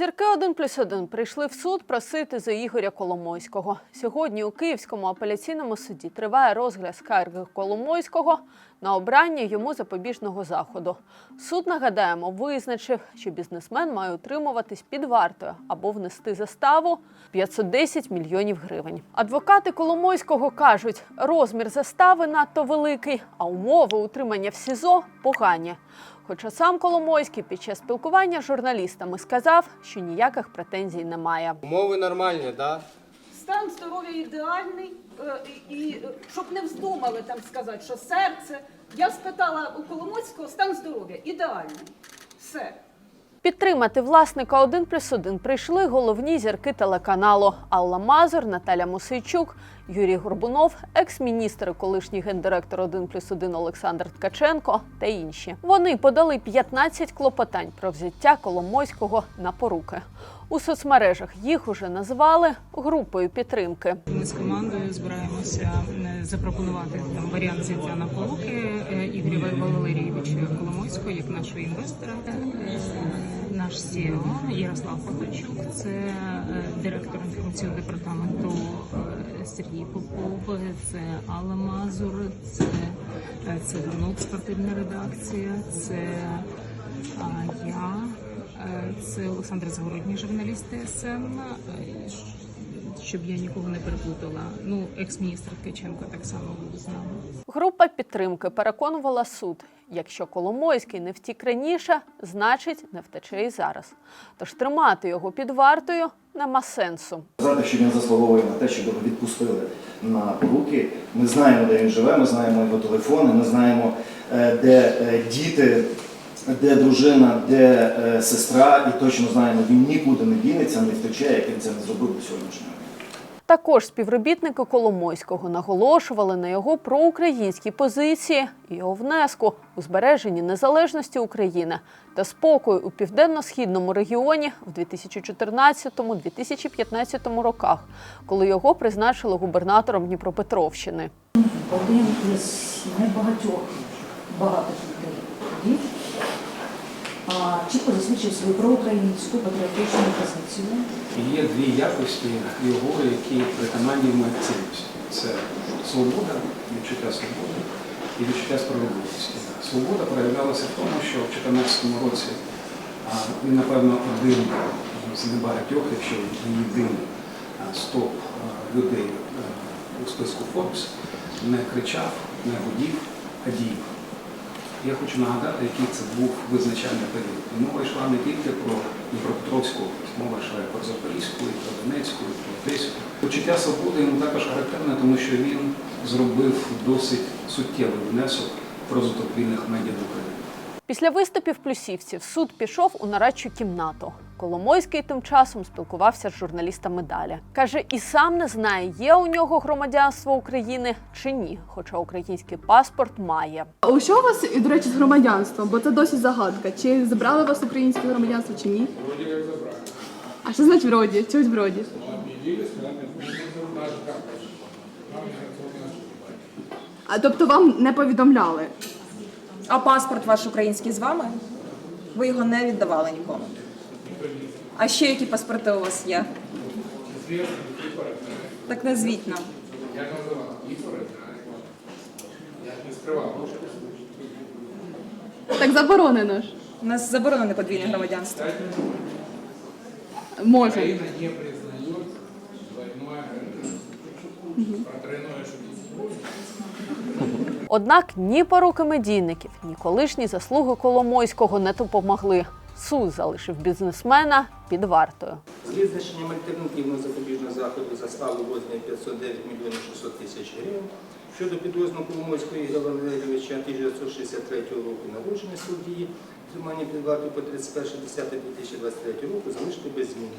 Зірки 1 плюс 1 прийшли в суд просити за Ігоря Коломойського. Сьогодні у Київському апеляційному суді триває розгляд скарги Коломойського на обрання йому запобіжного заходу. Суд, нагадаємо, визначив, що бізнесмен має утримуватись під вартою або внести заставу 510 мільйонів гривень. Адвокати Коломойського кажуть, розмір застави надто великий, а умови утримання в СІЗО погані. Хоча сам Коломойський під час спілкування з журналістами сказав, що ніяких претензій немає. Умови нормальні, да? Стан здоров'я ідеальний, е, і, і е, щоб не вздумали там сказати, що серце. Я спитала у Коломойського стан здоров'я ідеальний. Все. Підтримати власника 1 плюс 1 прийшли головні зірки телеканалу Алла Мазур, Наталя Мосейчук, Юрій Горбунов, екс-міністр колишній гендиректор 1 плюс 1 Олександр Ткаченко та інші. Вони подали 15 клопотань про взяття Коломойського на поруки. У соцмережах їх уже назвали групою підтримки. Ми з командою збираємося е, запропонувати там варіант взяття на поруки е, Ігоря Валерійовича Коломойського як нашого інвестора. Е, Наш CEO Ярослав Пахальчук, це директор інформаційного департаменту Сергій Попов, це Алла Мазур, це е, Циганок, спортивна редакція, це я, це Олександр Загородній, журналіст ТСН. е, щоб я нікого не переплутала. Ну, екс-міністр Ткаченко так само буде з нами. Група підтримки переконувала суд. Якщо Коломойський не втік раніше, значить не втече і зараз. Тож тримати його під вартою нема сенсу. Сказати, що він заслуговує на те, щоб його відпустили на поруки. Ми знаємо, де він живе, ми знаємо його телефони, ми знаємо, е, де е, діти, де дружина, де е, сестра, і точно знаємо, він нікуди не дінеться, не втече, як він це не зробив до сьогоднішнього. Також співробітники Коломойського наголошували на його проукраїнській позиції і його внеску у збереженні незалежності України та спокою у південно-східному регіоні в 2014-2015 роках, коли його призначили губернатором Дніпропетровщини. один із небагатьох багатих людей чітко засвідчив свою проукраїнську патріотичну позицію. Є дві якості його, які притаманні моїх цінності. Це свобода, відчуття свободи і відчуття справедливості. Свобода проявлялася в тому, що в 2014 році він, напевно, один з небагатьох, якщо не єдиний стоп людей у списку Forbes не кричав, не гудів, а діяв. Я хочу нагадати, який це був визначальний період. І мова йшла не тільки про Дніпропетровську область, мова йшла і про Запорізьку, і про Донецьку, і про Одеську. Почуття свободи йому також характерне, тому що він зробив досить суттєвий внесок в розвиток вільних медіа в Україні. Після виступів плюсівців суд пішов у нарадчу кімнату. Коломойський тим часом спілкувався з журналістами далі. Каже, і сам не знає, є у нього громадянство України чи ні, хоча український паспорт має. А у що у вас, до речі, з громадянством? Бо це досі загадка. Чи забрали вас українське громадянство, чи ні? Вроді як забрали. А що значить вроді? Чогось вроді? А тобто вам не повідомляли? А паспорт ваш український з вами? Ви його не віддавали нікому. А ще які паспорти у вас є? Так назвіть нам. Так заборонено ж. У нас заборонене подвійне громадянство. Може. Однак ні поруки медійників, ні колишні заслуги Коломойського не допомогли. Суд залишив бізнесмена під вартою. З визначенням альтернативного запобіжного заходу за ставу розмірі 509 мільйонів 600 тисяч гривень щодо підвозного Коломойського Ігоря Валерійовича 1963 року народження судді, тримання під вартою по 31.10.2023 року залишити без змін.